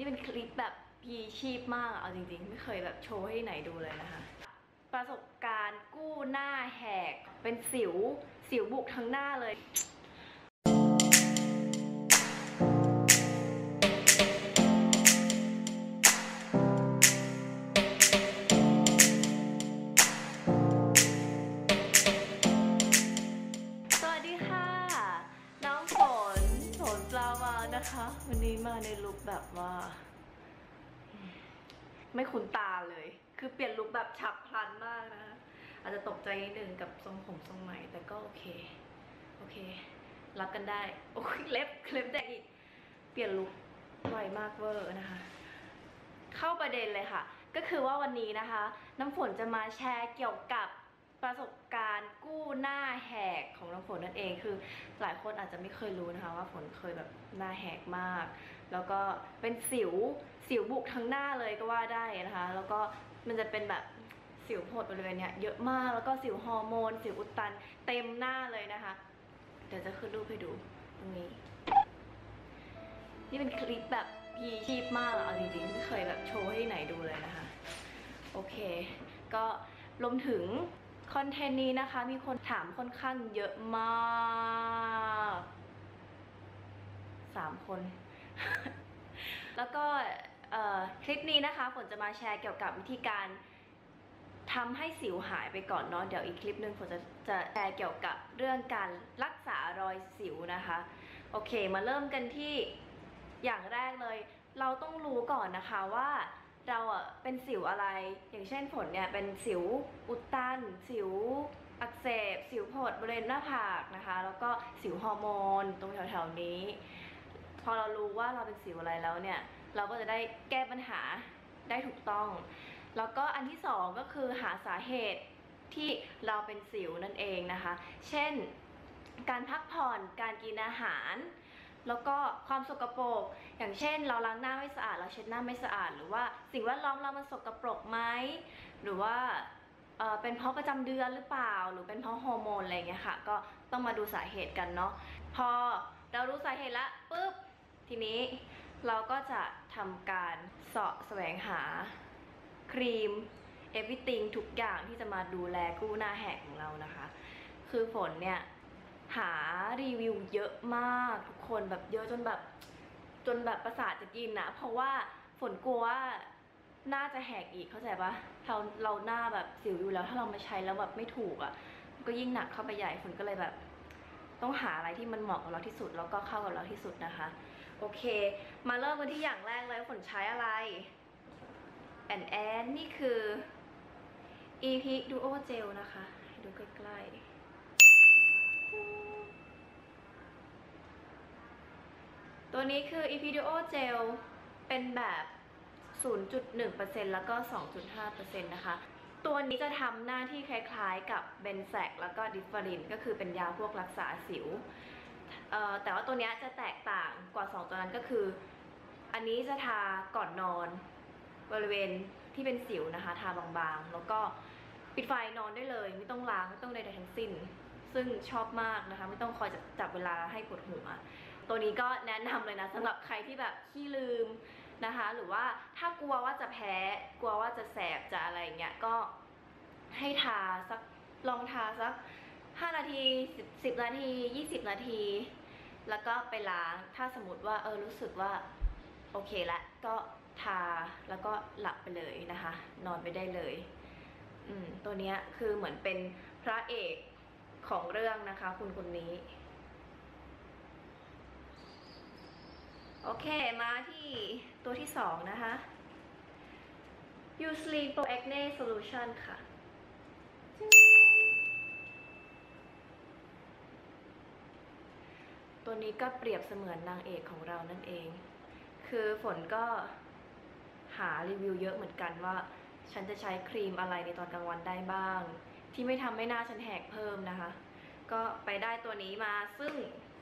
นี่เป็นคลิปแบบพีชีพมากอะเอาจริงๆ ไม่เคยแบบโชว์ให้ไหนดูเลยนะคะ ประสบการณ์กู้หน้าแหก เป็นสิวสิวบุกทั้งหน้าเลยาในลุคแบบว่า ไม่คุ้นตาเลย คือเปลี่ยนลุคแบบฉับพลันมากนะคะอาจจะตกใจนิดนึงกับทรงผมทรงใหม่ แต่ก็โอเค โอเค รับกันได้ โอ้ยเล็บเล็บแดงอีก เปลี่ยนลุคไวมากเวอร์นะคะ เข้าประเด็นเลยค่ะ ก็คือว่าวันนี้นะคะ น้ำฝนจะมาแชร์เกี่ยวกับประสบการณ์กู้หน้าแหกของน้ำฝนนั่นเองคือ หลายคนอาจจะไม่เคยรู้นะคะ ว่าฝนเคยแบบหน้าแหกมาก แล้วก็เป็นสิวสิวบุกทั้งหน้าเลยก็ว่าได้นะคะ แล้วก็มันจะเป็นแบบสิวโผดบริเวณเนี้ยเยอะมากแล้วก็สิวฮอร์โมน สิวอุดตันเต็มหน้าเลยนะคะ เดี๋ยวจะขึ้นรูปให้ดูตรงนี้ นี่เป็นคลิปแบบพีชีพมากอะเอาจริงๆไม่เคยแบบโชว์ให้ไหนดูเลยนะคะ โอเค ก็รวมถึงคอนเทนต์นี้นะคะ มีคนถามค่อนข้างเยอะมากสามคน แล้วก็คลิปนี้นะคะฝนจะมาแชร์เกี่ยวกับวิธีการทำให้สิวหายไปก่อนเนาะเดี๋ยวอีกคลิปหนึ่งฝนจะจะแชร์เกี่ยวกับเรื่องการรักษารอยสิวนะคะ โอเคมาเริ่มกันที่อย่างแรกเลย เราต้องรู้ก่อนนะคะว่าเราอะเป็นสิวอะไร อย่างเช่นผลเนี่ยเป็นสิวอุดตัน สิวอักเสบ สิวโผดบริเวณหน้าผากนะคะ แล้วก็สิวฮอร์โมนตรงแถวๆนี้ พอเรารู้ว่าเราเป็นสิวอะไรแล้วเนี่ย เราก็จะได้แก้ปัญหาได้ถูกต้อง แล้วก็อันที่สองก็คือหาสาเหตุที่เราเป็นสิวนั่นเองนะคะ เช่น การพักผ่อน การกินอาหาร แล้วก็ความสกปรก อย่างเช่น เราล้างหน้าไม่สะอาด เราเช็ดหน้าไม่สะอาด หรือว่าสิ่งแวดล้อมเรามันสกปรกไหม หรือว่าเเป็นเพราะประจำเดือนหรือเปล่า หรือเป็นเพราะฮอร์โมนอะไรเงี้ยค่ะ ก็ต้องมาดูสาเหตุกันเนาะ พอเรารู้สาเหตุละปุ๊บ ทีนี้เราก็จะทำการเสาะแสวงหาครีม everything ทุกอย่างที่จะมาดูแลกู้หน้าแหกของเรานะคะ คือฝนเนี่ย หารีวิวเยอะมากทุกคนแบบเยอะจนแบบ จนแบบประสาทจะกินนะเพราะว่าฝนกลัวว่าหน้าจะแหกอีกเข้าใจปะเราเราหน้าแบบสิวอยู่แล้วถ้าเรามาใช้แล้วแบบไม่ถูกอะ่ะก็ยิ่งหนักเข้าไปใหญ่ฝนก็เลยแบบ ต้องหาอะไรที่มันเหมาะกับเราที่สุดแล้วก็เข้ากับเราที่สุดนะคะ โอเค มาเริ่มกันที่อย่างแรกเลยฝนใช้อะไรแอนแอนนี่คือ EP Duo Gel นะคะ ดูใกล้ๆ ตัวนี้คือ EP Duo Gel เป็นแบบ 0.1%แล้วก็ 2.5%นะคะ ตัวนี้จะทำหน้าที่คล้ายๆกับเบนแซกแล้วก็ดิฟเฟอริน ก็คือเป็นยาพวกรักษาสิว แต่ว่าตัวนี้จะแตกต่างกว่า 2 ตัวนั้นก็คือ อันนี้จะทาก่อนนอน บริเวณที่เป็นสิวนะคะ ทาบางๆ แล้วก็ปิดไฟนอนได้เลย ไม่ต้องล้างไม่ต้องใดๆทั้งสิ้น ซึ่งชอบมากนะคะ ไม่ต้องคอยจับจับเวลาให้ปวดหัวตัวนี้ก็แนะนำเลยนะสำหรับใครที่แบบขี้ลืมนะคะ หรือว่าถ้ากลัวว่าจะแพ้กลัวว่าจะแสบจะอะไรอย่างเงี้ยก็ให้ทาสักลองทาสัก 5 นาที 10 10 นาที 20 นาที แล้วก็ไปล้างถ้าสมมติว่าเออรู้สึกว่าโอเคละก็ทาแล้วก็หลับไปเลยนะคะ นอนไปได้เลย อืมตัวเนี้ยคือเหมือนเป็นพระเอกของเรื่องนะคะ คุณคนนี้ โอเคมาที่ตัวที่สองนะคะ u s l e Pro Acne Solution ค่ะ ตัวนี้ก็เปรียบเสมือนนางเอกของเรานั่นเอง คือฝนก็หารีวิวเยอะเหมือนกันว่า ฉันจะใช้ครีมอะไรในตอนกลางวันได้บ้าง ที่ไม่ทำให้หน้าฉันแหกเพิ่มนะคะ ก็ไปได้ตัวนี้มาซึ่ง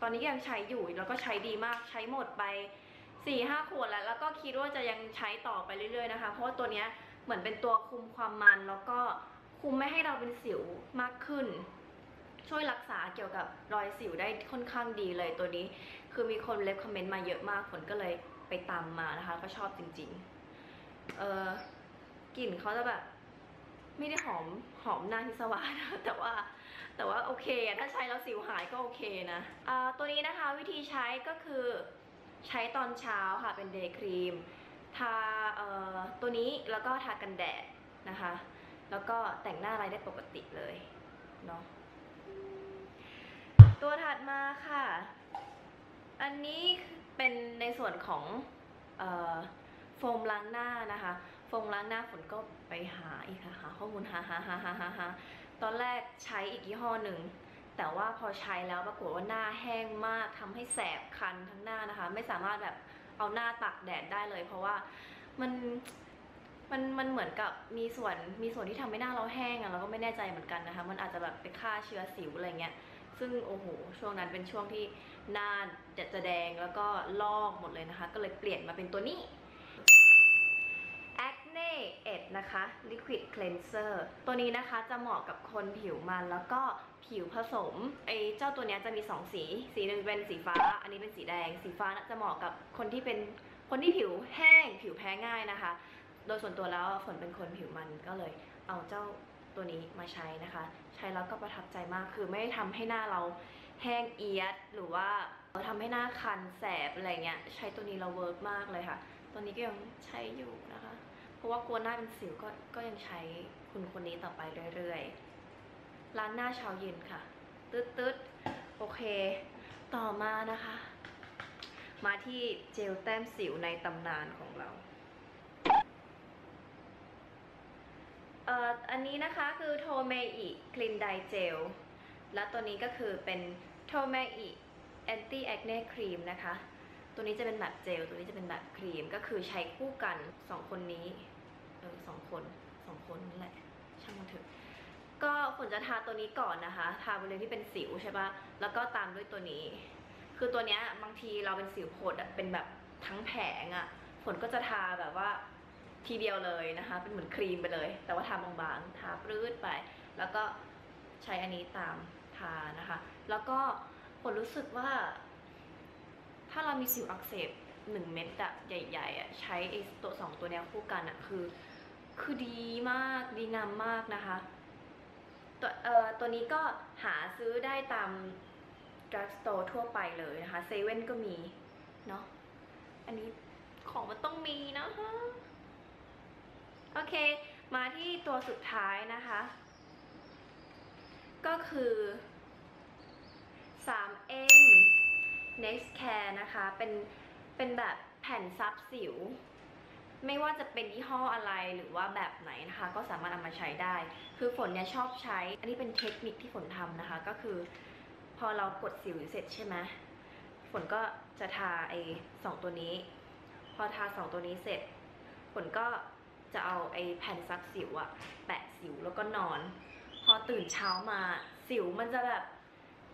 ตอนนี้ยังใช้อยู่แล้วก็ใช้ดีมากใช้หมดไป4ี่ห้าขวดแล้ว แล้วก็คิดว่าจะยังใช้ต่อไปเรื่อยๆนะคะ เพราะว่าตัวเนี้ยเหมือนเป็นตัวคุมความมันแล้วก็คุมไม่ให้เราเป็นสิวมากขึ้น ช่วยรักษาเกี่ยวกับรอยสิวได้ค่อนข้างดีเลยตัวนี้ คือมีคนเล็บคอมเมนต์มาเยอะมากฝนก็เลยไปตามมานะคะ ก็ชอบจริงๆ เออกลิ่นเขาจะแบบไม่ได้หอมหอมนางทิสวานะแต่ว่าแต่ว่าโอเคถ้าใช้แล้วสิวหายก็โอเคนะอ่าตัวนี้นะคะวิธีใช้ก็คือใช้ตอนเช้าค่ะเป็นเดย์ครีมทาเอ่อตัวนี้แล้วก็ทากันแดดนะคะ แล้วก็แต่งหน้าอะไรได้ปกติเลยเนาะ ตัวถัดมาค่ะ อันนี้เป็นในส่วนของโฟมล้างหน้านะคะ โฟมล้างหน้าฝนก็ไปหาอีกค่ะหาข้อมูลหาหาหาหาหาหาตอนแรกใช้อีกยี่ห้อหนึ่ง แต่ว่าพอใช้แล้วปรากฏว่าหน้าแห้งมากทำให้แสบคันทั้งหน้านะคะ ไม่สามารถแบบเอาหน้าตากแดดได้เลย เพราะว่ามันมันมันเหมือนกับมีส่วนมีส่วนที่ทำให้หน้าเราแห้งอะเราก็ไม่แน่ใจเหมือนกันนะคะ มันอาจจะแบบไปฆ่าเชื้อสิวอะไรเงี้ย ซึ่งโอ้โหช่วงนั้นเป็นช่วงที่หน้าจะจะแดงแล้วก็ลอกหมดเลยนะคะ ก็เลยเปลี่ยนมาเป็นตัวนี้ Acne 1นะคะ Liquid Cleanser ตัวนี้นะคะจะเหมาะกับคนผิวมันแล้วก็ผิวผสมไอ้เจ้าตัวเนี้ยจะมี 2 สี สีหนึ่งเป็นสีฟ้า อันนี้เป็นสีแดง สีฟ้าน่ะจะเหมาะกับคนที่เป็นคนที่ผิวแห้ง ผิวแพ้ง่ายนะคะ โดยส่วนตัวแล้วฝนเป็นคนผิวมันก็เลยเอาเจ้า ตัวนี้มาใช้นะคะ ใช้แล้วก็ประทับใจมากคือไม่ได้ทำให้หน้าเราแห้งเอียดหรือว่าเราทำให้หน้าคันแสบอะไรเงี้ยใช้ตัวนี้เราเวิร์กมากเลยค่ะ ตัวนี้ก็ยังใช้อยู่นะคะ เพราะว่ากลัวหน้าเป็นสิวก็ก็ยังใช้คุณคนนี้ต่อไปเรื่อยๆล้างหน้าเช้าเย็นค่ะ ตึ๊ดตึ๊ดโอเค ต่อมานะคะ มาที่เจลแต้มสิวในตำนานของเรา เอ่ออันนี้นะคะคือโทเมอิคลินไดเจลและตัวนี้ก็คือเป็นโทเมอิแอนตี้แอคเน่ครีมนะคะ ตัวนี้จะเป็นแบบเจล ตัวนี้จะเป็นแบบครีม ก็คือใช้คู่กันสองคนนี้ เออสองคนสองคนนั่นแหละ ช่างมันเถอะ ก็ฝนจะทาตัวนี้ก่อนนะคะ ทาบริเวณที่เป็นสิวใช่ปะแล้วก็ตามด้วยตัวนี้ คือตัวเนี้ยบางทีเราเป็นสิวโผดเป็นแบบทั้งแผงอะ ฝนก็จะทาแบบว่า ทีเดียวเลยนะคะ เป็นเหมือนครีมไปเลย แต่ว่าทาบางๆ ทาปรื้ดไป แล้วก็ใช้อันนี้ตามทานะคะ แล้วก็ฝนรู้สึกว่า ถ้าเรามีสิวอักเสบหนึ่งเม็ดอะใหญ่ๆอะใช้ไอ้ตัวสองตัวเนี้ยคู่กันอะคือ คือดีมากดีงามมากนะคะ ตัวเอ่อตัวนี้ก็หาซื้อได้ตามดรักสโตร์ทั่วไปเลยนะคะเซเว่นก็มี เนาะอันนี้ของมันต้องมีนะคะ โอเค มาที่ตัวสุดท้ายนะคะ ก็คือ 3M Next Care นะคะ เป็น เป็นแบบแผ่นซับสิว ไม่ว่าจะเป็นยี่ห้ออะไรหรือว่าแบบไหนนะคะ ก็สามารถเอามาใช้ได้ คือฝนเนี่ยชอบใช้ อันนี้เป็นเทคนิคที่ฝนทำนะคะ ก็คือ พอเรากดสิวเสร็จใช่ไหมฝนก็จะทาไอ้สองตัวนี้ พอทาสองตัวนี้เสร็จ ฝนก็ จะเอาไอ้แผ่นซับสิวอะแปะสิวแล้วก็นอน พอตื่นเช้ามาสิวมันจะแบบ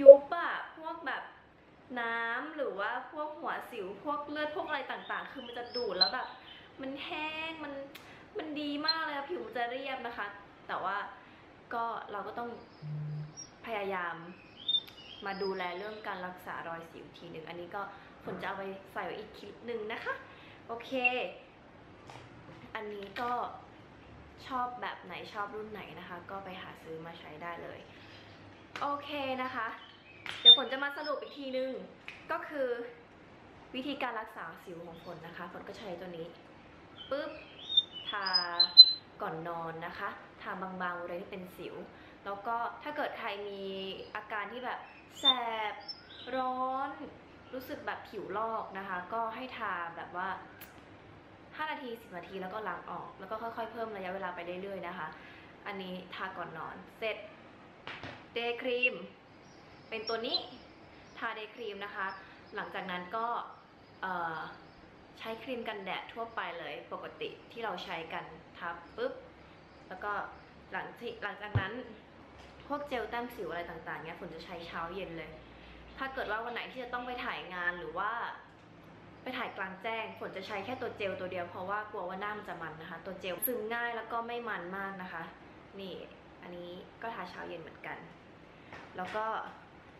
ยุบอะพวกแบบน้ำหรือว่าพวกหัวสิวพวกเลือดพวกอะไรต่างๆ คือมันจะดูดแล้วแบบมันแห้งมันมันดีมากเลยผิวมันจะเรียบนะคะ แต่ว่าก็เราก็ต้องพยายามมาดูแลเรื่องการรักษารอยสิวทีหนึ่งอันนี้ก็ฝนจะเอาไปใส่ไว้อีกคลิปหนึ่งนะคะ โอเค อันนี้ก็ชอบแบบไหนชอบรุ่นไหนนะคะ ก็ไปหาซื้อมาใช้ได้เลย โอเคนะคะ เดี๋ยวฝนจะมาสรุปอีกทีนึง ก็คือวิธีการรักษาสิวของฝนนะคะฝนก็ใช้ตัวนี้ปุ๊บทาก่อนนอนนะคะทาบางๆบริเวณที่เป็นสิว แล้วก็ถ้าเกิดใครมีอาการที่แบบแสบร้อน รู้สึกแบบผิวลอกนะคะ ก็ให้ทาแบบว่า 5 นาที 10 นาทีแล้วก็ล้างออก แล้วก็ค่อยๆ เพิ่มระยะเวลาไปเรื่อยๆนะคะ อันนี้ทาก่อนนอน เสร็จเดย์ครีม เป็นตัวนี้ทาเดย์ครีมนะคะ หลังจากนั้นก็ใช้ครีมกันแดดทั่วไปเลยปกติที่เราใช้กันทับปุ๊บ แล้วก็หลังที่หลังจากนั้นพวกเจลแต้มสิวอะไรต่างๆเนี่ยฝนจะใช้เช้าเย็นเลย ถ้าเกิดว่าวันไหนที่จะต้องไปถ่ายงานหรือว่า ไปถ่ายกลางแจ้ง ฝนจะใช้แค่ตัวเจลตัวเดียวเพราะว่ากลัวว่าหน้ามันจะมันนะคะ ตัวเจลซึมง่ายแล้วก็ไม่มันมากนะคะ นี่อันนี้ก็ทาเช้าเย็นเหมือนกัน แล้วก็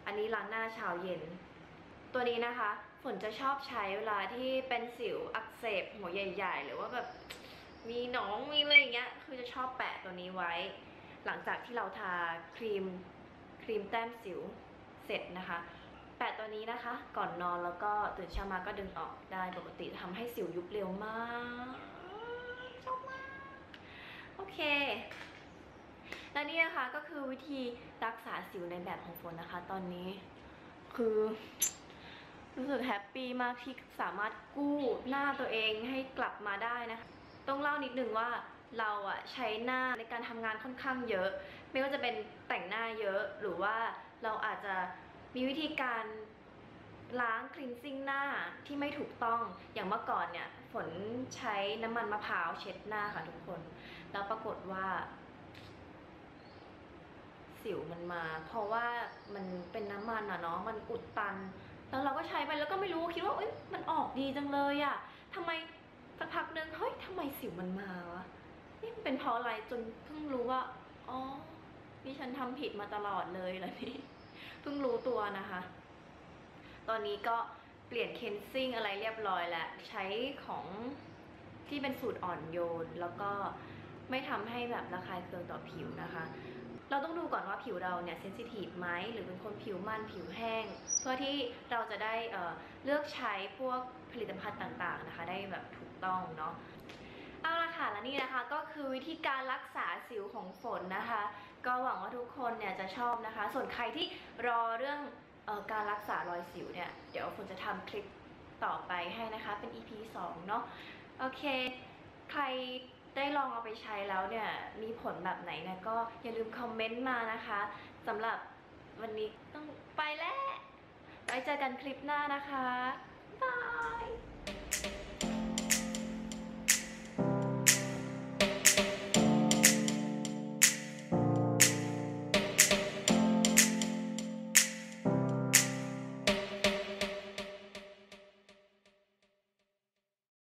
อันนี้ล้างหน้าเช้าเย็น ตัวนี้นะคะ ฝนจะชอบใช้เวลาที่เป็นสิวอักเสบหัวใหญ่ ๆ หรือว่าแบบมีหนองมีอะไรอย่างเงี้ย คือจะชอบแปะตัวนี้ไว้ หลังจากที่เราทาครีมครีมแต้มสิวเสร็จนะคะ แปะตัวนี้นะคะ ก่อนนอนแล้วก็ตื่นเช้ามาก็ดึงออกได้ปกติทำให้สิวยุบเร็วมากชอบมาก โอเค และนี่นะคะก็คือวิธีรักษาสิวในแบบของฝนนะคะ ตอนนี้คือรู้สึกแฮปปี้มากที่สามารถกู้หน้าตัวเองให้กลับมาได้นะคะ ต้องเล่านิดนึงว่าเราอะใช้หน้าในการทำงานค่อนข้างเยอะ ไม่ว่าจะเป็นแต่งหน้าเยอะหรือว่าเราอาจจะ มีวิธีการล้างคลีนซิ่งหน้าที่ไม่ถูกต้องอย่างเมื่อก่อนเนี่ย ฝนใช้น้ำมันมะพร้าวเช็ดหน้าค่ะทุกคน แล้วปรากฏว่า สิวมันมา เพราะว่ามันเป็นน้ำมันอะเนาะมันอุดตัน แล้วเราก็ใช้ไปแล้วก็ไม่รู้คิดว่าเอ้ยมันออกดีจังเลยอะทำไมสักพักนึงเฮ้ยทำไมสิวมันมาวะนี่มันเป็นเพราะอะไรจนเพิ่งรู้ว่าอ๋อนี่ฉันทำผิดมาตลอดเลยแล้วนี่ เพิ่งรู้ตัวนะคะ ตอนนี้ก็เปลี่ยนเคนซิ่งอะไรเรียบร้อยแล้ว ใช้ของที่เป็นสูตรอ่อนโยน แล้วก็ไม่ทำให้แบบระคายเคืองต่อผิวนะคะ เราต้องดูก่อนว่าผิวเราเนี่ยเซนซิทีฟไหมหรือเป็นคนผิวมันผิวแห้ง เพื่อที่เราจะได้เเลือกใช้พวกผลิตภัณฑ์ต่างๆนะคะ ได้แบบถูกต้องเนาะเอาละค่ะและนี่นะคะก็คือวิธีการรักษาสิวของฝนนะคะ ก็หวังว่าทุกคนเนี่ยจะชอบนะคะ ส่วนใครที่รอเรื่องออการรักษารอยสิวเนี่ย เดี๋ยวฝนจะทำคลิปต่อไปให้นะคะ เป็น EP 2 เนาะโอเค ใครได้ลองเอาไปใช้แล้วเนี่ย มีผลแบบไหนเนี่ยก็อย่าลืมคอมเมนต์มานะคะสำหรับวันนี้ต้องไปแล้วไว้เจอกันคลิปหน้านะคะบาย